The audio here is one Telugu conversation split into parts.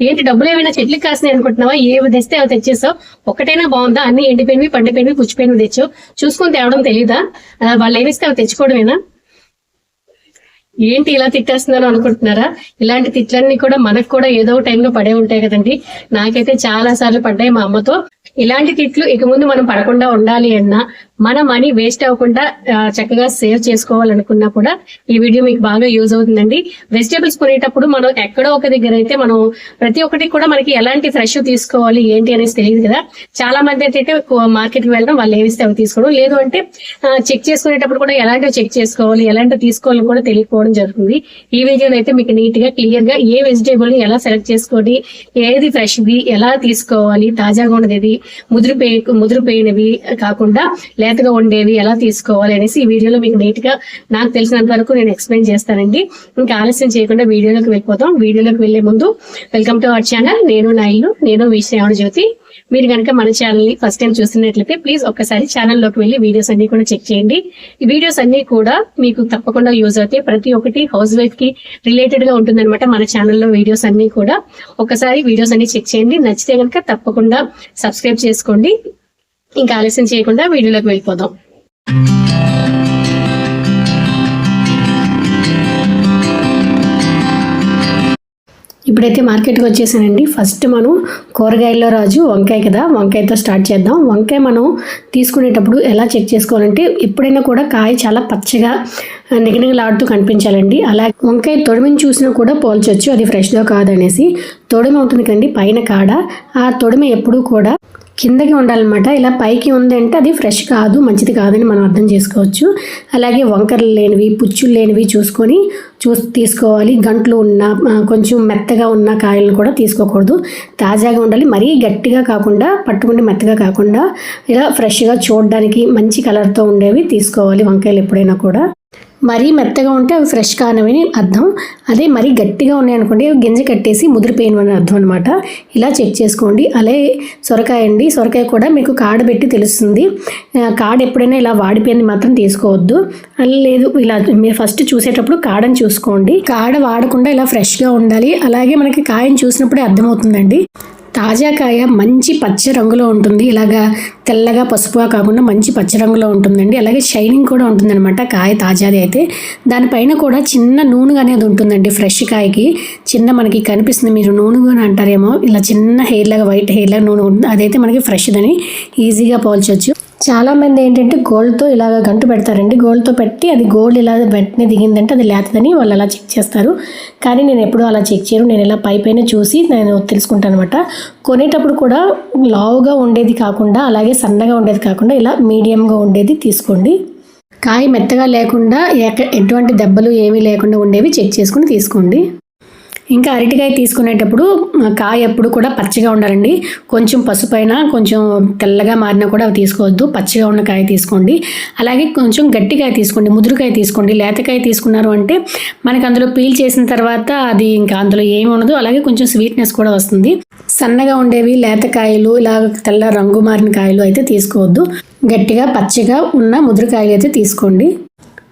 ఏంటి డబ్బులు ఏమైనా చెట్లు కాసినాయి అనుకుంటున్నావా? ఏవి తెస్తే అవి తెచ్చేసావు? ఒకటైనా బాగుందా? అన్ని ఎండిపోయినవి పండిపోయినవి పుచ్చిపోయినవి తెచ్చావు. చూసుకొని తేవడం తెలీదా? వాళ్ళు ఏమిస్తే అవి తెచ్చుకోవడమేనా? ఏంటి ఇలా తిట్టేస్తున్నారు అనుకుంటున్నారా? ఇలాంటి తిట్లన్నీ కూడా మనకు కూడా ఏదో ఒక టైంలో పడే ఉంటాయి కదండి. నాకైతే చాలా సార్లు పడ్డాయి మా అమ్మతో. ఇలాంటి తిట్లు ఇక ముందు మనం పడకుండా ఉండాలి అన్నా మన మనీ వేస్ట్ అవ్వకుండా చక్కగా సేవ్ చేసుకోవాలనుకున్నా కూడా ఈ వీడియో మీకు బాగా యూజ్ అవుతుందండి. వెజిటేబుల్స్ కొనేటప్పుడు మనం ఎక్కడో ఒక దగ్గర అయితే మనం ప్రతి ఒక్కటి కూడా మనకి ఎలాంటి ఫ్రెష్ తీసుకోవాలి ఏంటి అనేసి తెలియదు కదా. చాలా మంది ఏంటంటే మార్కెట్కి వెళ్ళడం వాళ్ళు ఏమిస్తే అవి తీసుకోవడం. లేదు అంటే చెక్ చేసుకునేటప్పుడు కూడా ఎలాంటివి చెక్ చేసుకోవాలి ఎలాంటివి తీసుకోవాలని కూడా తెలియకపోవడం జరుగుతుంది. ఈ వీడియోలో అయితే మీకు నీట్గా క్లియర్గా ఏ వెజిటేబుల్ని ఎలా సెలెక్ట్ చేసుకోండి ఏది ఫ్రెష్ ఎలా తీసుకోవాలి తాజాగా ఉన్నది ముదిరిపోయి ముదిరిపోయినవి కాకుండా లేతగా ఉండేవి ఎలా తీసుకోవాలి అనేసి ఈ వీడియోలో మీకు నీట్గా నాకు తెలిసినంత వరకు నేను ఎక్స్ప్లెయిన్ చేస్తానండి. ఇంకా ఆలస్యం చేయకుండా వీడియోలోకి వెళ్ళిపోతాం వీడియోలోకి వెళ్ళే ముందు వెల్కమ్ టు అవర్ ఛానల్ నేను నా ఇల్లు నేను మీ శ్రావణ జ్యోతి మీరు కనుక మన ఛానల్ని ఫస్ట్ టైం చూస్తున్నట్లయితే ప్లీజ్ ఒక్కసారి ఛానల్లోకి వెళ్ళి వీడియోస్ అన్ని కూడా చెక్ చేయండి. ఈ వీడియోస్ అన్ని కూడా మీకు తప్పకుండా యూజ్ అవుతాయి. ప్రతి ఒక్కటి హౌస్ వైఫ్కి రిలేటెడ్గా ఉంటుందన్నమాట మన ఛానల్లో వీడియోస్ అన్ని కూడా. ఒకసారి వీడియోస్ అన్ని చెక్ చేయండి. నచ్చితే కనుక తప్పకుండా సబ్స్క్రైబ్ చేసుకోండి. ఇంకా ఆలస్యం చేయకుండా వీడియోలోకి వెళ్ళిపోదాం. ఇప్పుడైతే మార్కెట్కి వచ్చేసానండి. ఫస్ట్ మనం కూరగాయల్లో రాజు వంకాయ కదా వంకాయతో స్టార్ట్ చేద్దాం. వంకాయ మనం తీసుకునేటప్పుడు ఎలా చెక్ చేసుకోవాలంటే ఎప్పుడైనా కూడా కాయ చాలా పచ్చగా నిగనిగలాడుతూ కనిపించాలండి. అలా వంకాయ తొడిమిని చూసినా కూడా పోల్చొచ్చు అది ఫ్రెష్గా కాదనేసి. తొడిమి అవుతుంది కండి పైన కాడ. ఆ తొడిమి ఎప్పుడూ కూడా కిందకి ఉండాలన్నమాట. ఇలా పైకి ఉంది అంటే అది ఫ్రెష్ కాదు మంచిది కాదని మనం అర్థం చేసుకోవచ్చు. అలాగే వంకరలు లేనివి పుచ్చులు లేనివి చూసుకొని చూసి తీసుకోవాలి. గంటలు ఉన్న కొంచెం మెత్తగా ఉన్న కాయలను కూడా తీసుకోకూడదు. తాజాగా ఉండాలి. మరీ గట్టిగా కాకుండా పట్టుకుంటే మెత్తగా కాకుండా ఇలా ఫ్రెష్గా చూడడానికి మంచి కలర్తో ఉండేవి తీసుకోవాలి వంకాయలు ఎప్పుడైనా కూడా. మరీ మెత్తగా ఉంటే అవి ఫ్రెష్ కానవని అర్థం. అదే మరీ గట్టిగా ఉన్నాయనుకోండి అవి గింజ కట్టేసి ముదిరిపోయినవని అర్థం అనమాట ఇలా చెక్ చేసుకోండి. అలాగే సొరకాయ అండి సొరకాయ కూడా మీకు కాడ పెట్టి తెలుస్తుంది. కాడ ఎప్పుడైనా ఇలా వాడిపోయింది మాత్రం తీసుకోవద్దు. అలా లేదు ఇలా మీరు ఫస్ట్ చూసేటప్పుడు కాడని చూసుకోండి. కాడ వాడకుండా ఇలా ఫ్రెష్గా ఉండాలి. అలాగే మనకి కాయని చూసినప్పుడే అర్థమవుతుందండి. తాజా కాయ మంచి పచ్చ రంగులో ఉంటుంది. ఇలాగా తెల్లగా పసుపుగా కాకుండా మంచి పచ్చ రంగులో ఉంటుందండి. అలాగే షైనింగ్ కూడా ఉంటుందన్నమాట కాయ తాజాది అయితే. దానిపైన కూడా చిన్న నూనె అనేది ఉంటుందండి ఫ్రెష్ కాయకి. చిన్న మనకి కనిపిస్తుంది మీరు నూనె అని అంటారేమో. ఇలా చిన్న హెయిర్ లాగా వైట్ హెయిర్ లాగా నూనె ఉంటుంది. అదైతే మనకి ఫ్రెష్దని ఈజీగా పోల్చవచ్చు చాలా మంది ఏంటంటే గోల్డ్తో ఇలాగ గంటు పెడతారండి. గోల్డ్తో పెట్టి అది గోల్డ్ ఇలా వెంటనే దిగిందంటే అది లేతదని వాళ్ళు అలా చెక్ చేస్తారు. కానీ నేను ఎప్పుడూ అలా చెక్ చేయను. నేను ఇలా పై పైన చూసి నేను తెలుసుకుంటాను అనమాట కొనేటప్పుడు కూడా లావుగా ఉండేది కాకుండా అలాగే సన్నగా ఉండేది కాకుండా ఇలా మీడియంగా ఉండేది తీసుకోండి. కాయ మెత్తగా లేకుండా ఎక- ఎటువంటి దెబ్బలు ఏమీ లేకుండా ఉండేవి చెక్ చేసుకుని తీసుకోండి. ఇంకా అరటికాయ తీసుకునేటప్పుడు కాయ ఎప్పుడు కూడా పచ్చిగా ఉండాలండి. కొంచెం పసుపైన కొంచెం తెల్లగా మారినా కూడా అవి తీసుకోవద్దు. పచ్చిగా ఉన్న కాయ తీసుకోండి. అలాగే కొంచెం గట్టికాయ తీసుకోండి. ముదురుకాయ తీసుకోండి. లేతకాయ తీసుకున్నారు అంటే మనకి అందులో పీల్ చేసిన తర్వాత అది ఇంకా అందులో ఏమి ఉండదు. అలాగే కొంచెం స్వీట్నెస్ కూడా వస్తుంది. సన్నగా ఉండేవి లేతకాయలు ఇలా తెల్ల రంగు మారిన కాయలు అయితే తీసుకోవద్దు. గట్టిగా పచ్చిగా ఉన్న ముదురుకాయలు అయితే తీసుకోండి.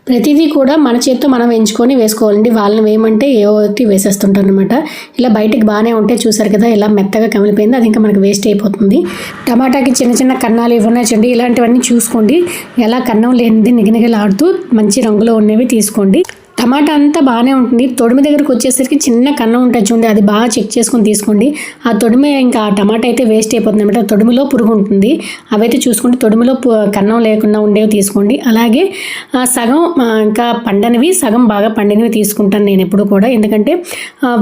ప్రతిదీ కూడా మన చేత్తో మనం ఎంచుకొని వేసుకోవాలండి. వాళ్ళని వేయమంటే ఏ ఒకటి వేసేస్తుంటారు అనమాట ఇలా బయటకు బాగానే ఉంటే చూసారు కదా ఇలా మెత్తగా కమిలిపోయింది. అది ఇంకా మనకు వేస్ట్ అయిపోతుంది. టమాటాకి చిన్న చిన్న కన్నాలు ఇవన్నీ చండి ఇలాంటివన్నీ చూసుకోండి. ఎలా కన్నం లేనిది నిగనిగలాడుతూ మంచి రంగులో ఉన్నవి తీసుకోండి. టమాటా అంతా బాగానే ఉంటుంది. తొడిమి దగ్గరకు వచ్చేసరికి చిన్న కన్నం ఉంటుంది చూడండి అది బాగా చెక్ చేసుకొని తీసుకోండి. ఆ తొడిమి ఇంకా ఆ టమాటా అయితే వేస్ట్ అయిపోతుంది అనమాట తొడిమిలో పురుగు ఉంటుంది. అవైతే చూసుకుంటే తొడిమిలో కన్నం లేకుండా ఉండేవి తీసుకోండి. అలాగే ఆ, సగం ఇంకా పండనివి సగం బాగా పండినవి తీసుకుంటాను నేను ఎప్పుడు కూడా. ఎందుకంటే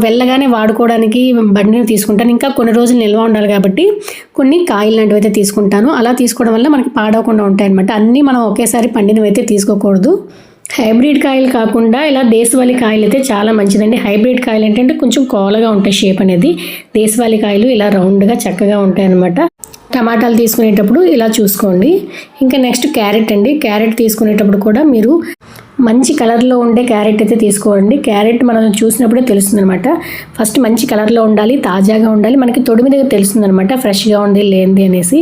వెళ్ళగానే వాడుకోవడానికి బండిని తీసుకుంటాను. ఇంకా కొన్ని రోజులు నిల్వ ఉండాలి కాబట్టి కొన్ని కాయలు లాంటివి అయితే తీసుకుంటాను. అలా తీసుకోవడం వల్ల మనకి పాడవకుండా ఉంటాయి అనమాట అన్నీ మనం ఒకేసారి పండినవి అయితే తీసుకోకూడదు. హైబ్రిడ్ కాయలు కాకుండా ఇలా దేశవాళీ కాయలు అయితే చాలా మంచిదండి. హైబ్రిడ్ కాయలు ఏంటంటే కొంచెం కోలగా ఉంటాయి షేప్ అనేది. దేశవాళీ కాయలు ఇలా రౌండ్గా చక్కగా ఉంటాయి అన్నమాట టమాటాలు తీసుకునేటప్పుడు ఇలా చూసుకోండి. ఇంకా నెక్స్ట్ క్యారెట్ అండి. క్యారెట్ తీసుకునేటప్పుడు కూడా మీరు మంచి కలర్లో ఉండే క్యారెట్ అయితే తీసుకోండి. క్యారెట్ మనం చూసినప్పుడే తెలుస్తుంది అనమాట ఫస్ట్ మంచి కలర్లో ఉండాలి తాజాగా ఉండాలి. మనకి తొడి మీద తెలుస్తుంది అనమాట ఫ్రెష్గా ఉంది లేనిది అనేసి.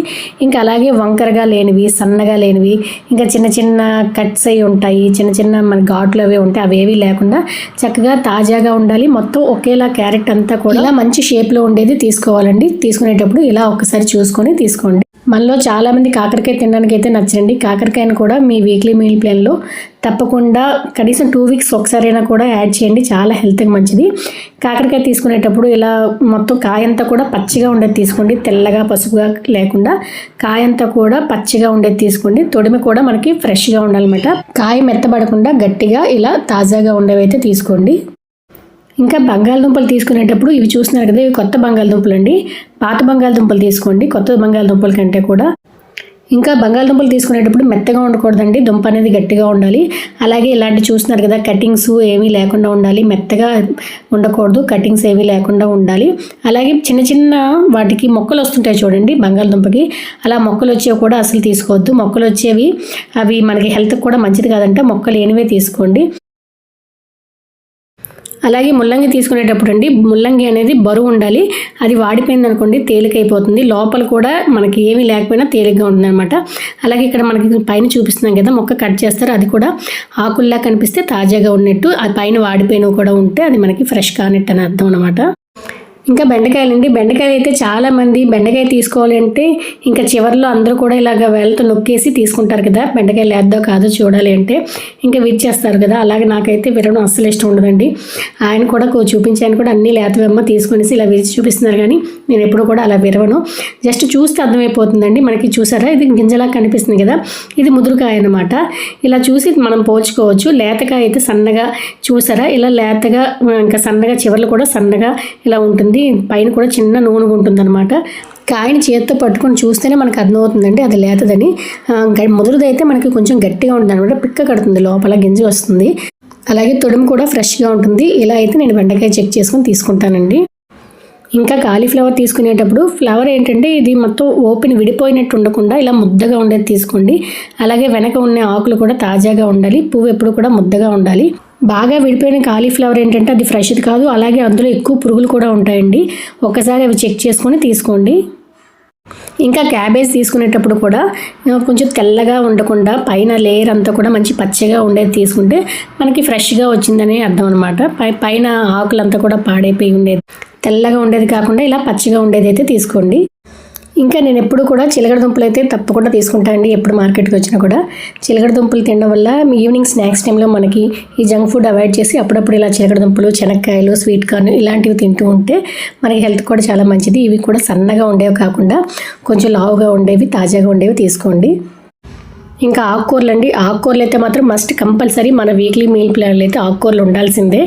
ఇంకా అలాగే వంకరగా లేనివి సన్నగా లేనివి ఇంకా చిన్న చిన్న కట్స్ అయి ఉంటాయి చిన్న చిన్న మన ఘాట్లు అవి ఉంటాయి అవేవి లేకుండా చక్కగా తాజాగా ఉండాలి. మొత్తం ఒకేలా క్యారెట్ అంతా కూడా ఇలా మంచి షేప్లో ఉండేది తీసుకోవాలండి. తీసుకునేటప్పుడు ఇలా ఒకసారి చూసుకొని తీసుకోండి. మనలో చాలామంది కాకరకాయ తినడానికి అయితే నచ్చండి కాకరకాయను కూడా మీ వీక్లీ మీల్ ప్లాన్లో తప్పకుండా కనీసం టూ వీక్స్ ఒకసారైనా కూడా యాడ్ చేయండి. చాలా హెల్త్కి మంచిది. కాకరకాయ తీసుకునేటప్పుడు ఇలా మొత్తం కాయంతా కూడా పచ్చిగా ఉండేది తీసుకోండి. తెల్లగా పసుపుగా లేకుండా కాయంతా కూడా పచ్చిగా ఉండేది తీసుకోండి. తొడిమి కూడా మనకి ఫ్రెష్గా ఉండాలన్నమాట. కాయ మెత్తబడకుండా గట్టిగా ఇలా తాజాగా ఉండేవి అయితే తీసుకోండి. ఇంకా బంగాళదుంపలు తీసుకునేటప్పుడు ఇవి చూస్తున్నారు కదా ఇవి కొత్త బంగాళదుంపలు అండి. పాత బంగాళదుంపలు తీసుకోండి కొత్త బంగాళదుంపల కంటే కూడా. ఇంకా బంగాళదుంపలు తీసుకునేటప్పుడు మెత్తగా ఉండకూడదండి దుంప అనేది గట్టిగా ఉండాలి. అలాగే ఇలాంటి చూస్తున్నారు కదా కటింగ్స్ ఏమీ లేకుండా ఉండాలి మెత్తగా ఉండకూడదు కటింగ్స్ ఏమీ లేకుండా ఉండాలి. అలాగే చిన్న చిన్న వాటికి మొక్కలు వస్తుంటాయి చూడండి బంగాళదుంపకి. అలా మొక్కలు వచ్చేవి కూడా అసలు తీసుకోవద్దు. మొక్కలు వచ్చేవి అవి మనకి హెల్త్కి కూడా మంచిది కాదంటే మొక్కలు ఏనివే తీసుకోండి. అలాగే ముల్లంగి తీసుకునేటప్పుడు అండి ముల్లంగి అనేది బరువు ఉండాలి. అది వాడిపోయింది అనుకోండి తేలికైపోతుంది. లోపల కూడా మనకి ఏమీ లేకపోయినా తేలిగ్గా ఉంటుంది అనమాట అలాగే ఇక్కడ మనకి పైన చూపిస్తున్నాం కదా మొక్క కట్ చేస్తారు. అది కూడా ఆకుల్లా కనిపిస్తే తాజాగా ఉన్నట్టు ఆ పైన వాడిపోయినవి కూడా ఉంటే అది మనకి ఫ్రెష్ కానట్టు అని అర్థం అనమాట ఇంకా బెండకాయలండి బెండకాయలు అయితే చాలా మంది బెండకాయ తీసుకోవాలి అంటే ఇంకా చివరిలో అందరూ కూడా ఇలాగ వేళ్ళతో నొక్కేసి తీసుకుంటారు కదా. బెండకాయ లేద్దో కాదో చూడాలి అంటే ఇంకా విచ్చేస్తారు కదా. అలాగే నాకైతే విరవడం అస్సలు ఇష్టం ఉండదండి. ఆయన కూడా చూపించాయని కూడా అన్ని లేతవెమ్మ తీసుకొనేసి ఇలా విరిచి చూపిస్తున్నారు కానీ నేను ఎప్పుడు కూడా అలా విరవను. జస్ట్ చూస్తే అర్థమైపోతుందండి. మనకి చూసారా? ఇది గింజలా కనిపిస్తుంది కదా. ఇది ముదురుకాయ అనమాట ఇలా చూసి మనం పోల్చుకోవచ్చు. లేతకాయ అయితే సన్నగా చూసారా? ఇలా లేతగా ఇంకా సన్నగా చివర్లు కూడా సన్నగా ఇలా ఉంటుంది. పైన కూడా చిన్న నూనె ఉంటుంది అనమాట కాయని చేతితో పట్టుకొని చూస్తేనే మనకు అర్థమవుతుందండి అది లేతదని. ఆ, ముదురుదైతే మనకి కొంచెం గట్టిగా ఉంటుంది అనమాట పిక్క కడుతుంది లోపల గింజ వస్తుంది. అలాగే తొడుము కూడా ఫ్రెష్గా ఉంటుంది. ఇలా అయితే నేను బెండకాయ చెక్ చేసుకొని తీసుకుంటానండి. ఇంకా కాలీఫ్లవర్ తీసుకునేటప్పుడు ఫ్లవర్ ఏంటంటే ఇది మొత్తం ఓపెన్ విడిపోయినట్టు ఉండకుండా ఇలా ముద్దగా ఉండేది తీసుకోండి. అలాగే వెనక ఉన్న ఆకులు కూడా తాజాగా ఉండాలి. పువ్వు ఎప్పుడు కూడా ముద్దగా ఉండాలి. బాగా విడిపోయిన కాలీఫ్లవర్ ఏంటంటే అది ఫ్రెష్ది కాదు అలాగే అందులో ఎక్కువ పురుగులు కూడా ఉంటాయండి. ఒకసారి అవి చెక్ చేసుకొని తీసుకోండి. ఇంకా క్యాబేజ్ తీసుకునేటప్పుడు కూడా కొంచెం తెల్లగా ఉండకుండా పైన లేయర్ అంతా కూడా మంచి పచ్చగా ఉండేది తీసుకుంటే మనకి ఫ్రెష్గా వచ్చిందని అర్థం అనమాట పై పైన ఆకులంతా కూడా పాడైపోయి ఉండేది. తెల్లగా ఉండేది కాకుండా ఇలా పచ్చగా ఉండేది అయితే తీసుకోండి. ఇంకా నేను ఎప్పుడు కూడా చిలకడ దుంపలు అయితే తప్పకుండా తీసుకుంటానండి ఎప్పుడు మార్కెట్కి వచ్చినా కూడా. చిలకడ దుంపలు తినడం వల్ల మీ ఈవినింగ్ స్నాక్స్ టైంలో మనకి ఈ జంక్ ఫుడ్ అవాయిడ్ చేసి అప్పుడప్పుడు ఇలా చిలకడ దుంపలు శనక్కాయలు స్వీట్ కార్న్ ఇలాంటివి తింటూ ఉంటే మనకి హెల్త్ కూడా చాలా మంచిది. ఇవి కూడా సన్నగా ఉండేవి కాకుండా కొంచెం లావుగా ఉండేవి తాజాగా ఉండేవి తీసుకోండి. ఇంకా ఆకుకూరలు అండి ఆకుకూరలు అయితే మాత్రం మస్ట్ కంపల్సరీ మన వీక్లీ మీల్ ప్లాన్లు అయితే ఆకుకూరలు ఉండాల్సిందే.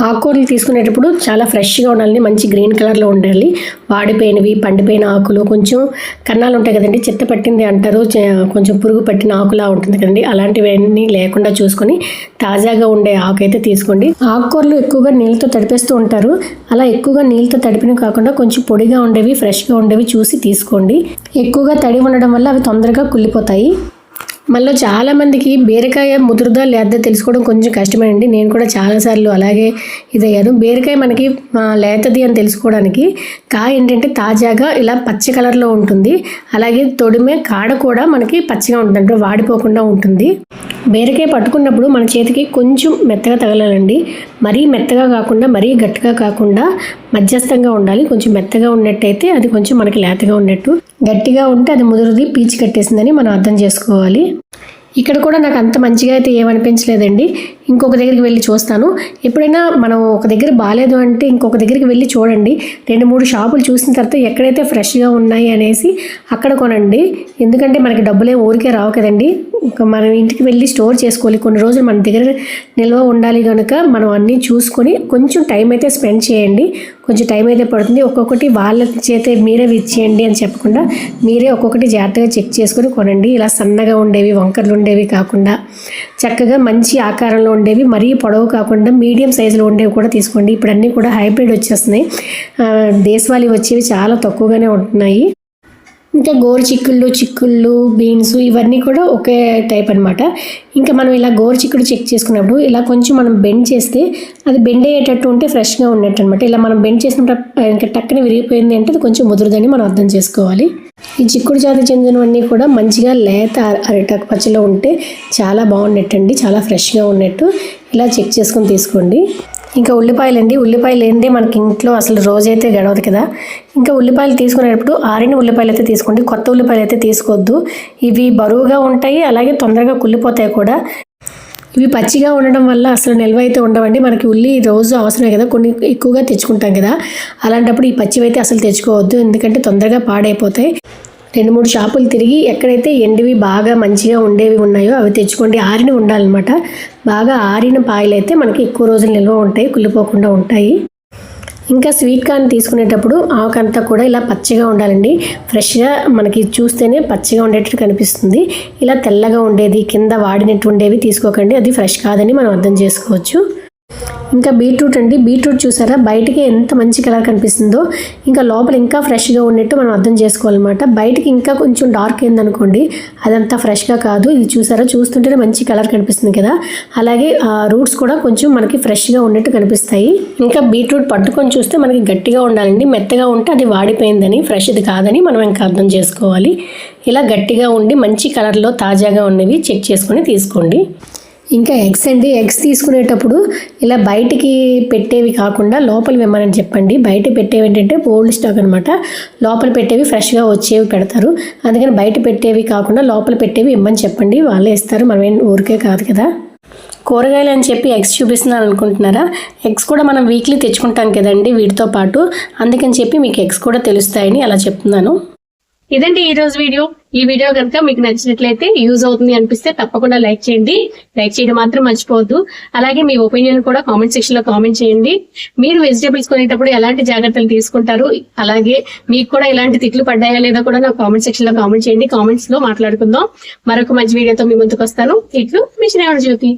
ఆకుకూరలు తీసుకునేటప్పుడు చాలా ఫ్రెష్గా ఉండాలి మంచి గ్రీన్ కలర్లో ఉండాలి. వాడిపోయినవి పండిపోయిన ఆకులు కొంచెం కన్నాలు ఉంటాయి కదండి చెత్త పట్టింది అంటారు చే- కొంచెం పురుగు పట్టిన ఆకులా ఉంటుంది కదండి అలాంటివన్నీ లేకుండా చూసుకొని తాజాగా ఉండే ఆకు అయితే తీసుకోండి. ఆకుకూరలు ఎక్కువగా నీళ్ళతో తడిపేస్తూ ఉంటారు. అలా ఎక్కువగా నీళ్ళతో తడిపిన కాకుండా కొంచెం పొడిగా ఉండేవి ఫ్రెష్గా ఉండేవి చూసి తీసుకోండి. ఎక్కువగా తడి ఉండడం వల్ల అవి తొందరగా కుళ్ళిపోతాయి. మళ్ళీ చాలా మందికి బీరకాయ ముదురుదా లేదా తెలుసుకోవడం కొంచెం కష్టమేనండి. నేను కూడా చాలాసార్లు అలాగే ఇదయ్యాను. బీరకాయ మనకి లేతది అని తెలుసుకోవడానికి కాయ ఏంటంటే తాజాగా ఇలా పచ్చ కలర్లో ఉంటుంది. అలాగే తొడిమే కాడ కూడా మనకి పచ్చగా ఉంటుంది. అంటే వాడిపోకుండా ఉంటుంది. బీరకాయ పట్టుకున్నప్పుడు మన చేతికి కొంచెం మెత్తగా తగలాలండి. మరీ మెత్తగా కాకుండా మరీ గట్టిగా కాకుండా మధ్యస్థంగా ఉండాలి. కొంచెం మెత్తగా ఉన్నట్టయితే అది కొంచెం మనకి లేతగా ఉన్నట్టు. గట్టిగా ఉంటే అది ముదురుది పీచి కట్టేసిందని మనం అర్థం చేసుకోవాలి. ఇక్కడ కూడా నాకు అంత మంచిగా అయితే ఏమనిపించలేదండి. ఇంకొక దగ్గరికి వెళ్ళి చూస్తాను. ఎప్పుడైనా మనం ఒక దగ్గర బాగాలేదు అంటే ఇంకొక దగ్గరికి వెళ్ళి చూడండి. రెండు మూడు షాపులు చూసిన తర్వాత ఎక్కడైతే ఫ్రెష్గా ఉన్నాయి అనేసి అక్కడ కొనండి. ఎందుకంటే మనకి డబ్బులే ఊరికే రావు కదండి. ఒక మనం ఇంటికి వెళ్ళి స్టోర్ చేసుకోవాలి. కొన్ని రోజులు మన దగ్గర నిల్వ ఉండాలి కనుక మనం అన్నీ చూసుకొని కొంచెం టైం అయితే స్పెండ్ చేయండి. కొంచెం టైం అయితే పడుతుంది. ఒక్కొక్కటి వాళ్ళ చేతే మీరే ఇచ్చేయండి అని చెప్పకుండా మీరే ఒక్కొక్కటి జాగ్రత్తగా చెక్ చేసుకొని కొనండి. ఇలా సన్నగా ఉండేవి వంకర్లు ఉండేవి కాకుండా చక్కగా మంచి ఆకారంలో ఉండేవి మరీ పొడవు కాకుండా మీడియం సైజులో ఉండేవి కూడా తీసుకోండి. ఇప్పుడు అన్నీ కూడా హైబ్రిడ్ వచ్చేస్తున్నాయి. దేశవాళీ వచ్చేవి చాలా తక్కువగానే ఉంటున్నాయి. ఇంకా గోరు చిక్కుళ్ళు చిక్కుళ్ళు బీన్స్ ఇవన్నీ కూడా ఒకే టైప్ అనమాట ఇంకా మనం ఇలా గోరు చిక్కుడు చెక్ చేసుకున్నప్పుడు ఇలా కొంచెం మనం బెండ్ చేస్తే అది బెండ్ అయ్యేటట్టు ఉంటే ఫ్రెష్గా ఉన్నట్టు అనమాట ఇలా మనం బెండ్ చేసినప్పుడు ఇంకా టక్కన విరిగిపోయింది అంటే అది కొంచెం ముదురుదని మనం అర్థం చేసుకోవాలి. ఈ చిక్కుడు జాతి చెందినవన్నీ కూడా మంచిగా లేత అరిటాకు పచ్చలో ఉంటే చాలా బాగున్నట్టండి చాలా ఫ్రెష్గా ఉన్నట్టు. ఇలా చెక్ చేసుకొని తీసుకోండి. ఇంకా ఉల్లిపాయలు అండి. ఉల్లిపాయలు లేనిదే మనకి ఇంట్లో అసలు రోజైతే గడవదు కదా. ఇంకా ఉల్లిపాయలు తీసుకునేటప్పుడు ఆరిన ఉల్లిపాయలు అయితే తీసుకోండి. కొత్త ఉల్లిపాయలు అయితే తీసుకోవద్దు. ఇవి బరువుగా ఉంటాయి అలాగే తొందరగా కుళ్ళిపోతాయి కూడా. ఇవి పచ్చిగా ఉండడం వల్ల అసలు నిల్వ అయితే ఉండవండి. మనకి ఉల్లి రోజు అవసరమే కదా. కొన్ని ఎక్కువగా తెచ్చుకుంటాం కదా. అలాంటప్పుడు ఈ పచ్చివి అయితే అసలు తెచ్చుకోవద్దు. ఎందుకంటే తొందరగా పాడైపోతాయి. రెండు మూడు షాపులు తిరిగి ఎక్కడైతే ఎండివి బాగా మంచిగా ఉండేవి ఉన్నాయో అవి తెచ్చుకోండి. ఆరిన ఉండాలన్నమాట. బాగా ఆరిన పాయలు అయితే మనకి ఎక్కువ రోజులు నిల్వ ఉంటాయి కుళ్ళిపోకుండా ఉంటాయి. ఇంకా స్వీట్ కార్న్ తీసుకునేటప్పుడు ఆకంతా కూడా ఇలా పచ్చిగా ఉండాలండి. ఫ్రెష్గా మనకి చూస్తేనే పచ్చిగా ఉండేటట్టు కనిపిస్తుంది. ఇలా తెల్లగా ఉండేది కింద వాడినట్టు ఉండేవి తీసుకోకండి. అది ఫ్రెష్ కాదని మనం అర్థం చేసుకోవచ్చు. ఇంకా బీట్రూట్ అండి. బీట్రూట్ చూసారా? బయటికి ఎంత మంచి కలర్ కనిపిస్తుందో. ఇంకా లోపల ఇంకా ఫ్రెష్గా ఉన్నట్టు మనం అర్థం చేసుకోవాలన్నమాట. బయటికి ఇంకా కొంచెం డార్క్ అయిందనుకోండి అదంతా ఫ్రెష్గా కాదు. ఇది చూసారా? చూస్తుంటేనే మంచి కలర్ కనిపిస్తుంది కదా. అలాగే రూట్స్ కూడా కొంచెం మనకి ఫ్రెష్గా ఉన్నట్టు కనిపిస్తాయి. ఇంకా బీట్రూట్ పట్టుకొని చూస్తే మనకి గట్టిగా ఉండాలండి. మెత్తగా ఉంటే అది వాడిపోయిందని ఫ్రెష్ది కాదని మనం ఇంకా అర్థం చేసుకోవాలి. ఇలా గట్టిగా ఉండి మంచి కలర్లో తాజాగా ఉన్నవి చెక్ చేసుకొని తీసుకోండి. ఇంకా ఎగ్స్ అండి. ఎగ్స్ తీసుకునేటప్పుడు ఇలా బయటికి పెట్టేవి కాకుండా లోపల ఇవ్వమని చెప్పండి. బయట పెట్టేవి ఏంటంటే ఓల్డ్ స్టాక్ అనమాట లోపల పెట్టేవి ఫ్రెష్గా వచ్చేవి పెడతారు. అందుకని బయట పెట్టేవి కాకుండా లోపల పెట్టేవి ఇమ్మని చెప్పండి. వాళ్ళే ఇస్తారు. మనం ఏం ఊరికే కాదు కదా. కూరగాయలు అని చెప్పి ఎగ్స్ చూపిస్తున్నాను అనుకుంటున్నారా? ఎగ్స్ కూడా మనం వీక్లీ తెచ్చుకుంటాం కదండి వీటితో పాటు. అందుకని చెప్పి మీకు ఎగ్స్ కూడా తెలుస్తాయని అలా చెప్తున్నాను. ఇదండి ఈ రోజు వీడియో. ఈ వీడియో కనుక మీకు నచ్చినట్లయితే యూజ్ అవుతుంది అనిపిస్తే తప్పకుండా లైక్ చేయండి. లైక్ చేయడం మాత్రం మర్చిపోవద్దు. అలాగే మీ ఒపీనియన్ కూడా కామెంట్ సెక్షన్లో కామెంట్ చేయండి. మీరు వెజిటేబుల్స్ కొనేటప్పుడు ఎలాంటి జాగ్రత్తలు తీసుకుంటారు? అలాగే మీకు కూడా ఇలాంటి తిట్లు పడ్డాయా లేదా కూడా నాకు కామెంట్ సెక్షన్లో కామెంట్ చేయండి. కామెంట్స్లో మాట్లాడుకుందాం. మరొక మంచి వీడియోతో మీ ముందుకు వస్తాను. ఇట్లు మిషన్ జ్యోతి.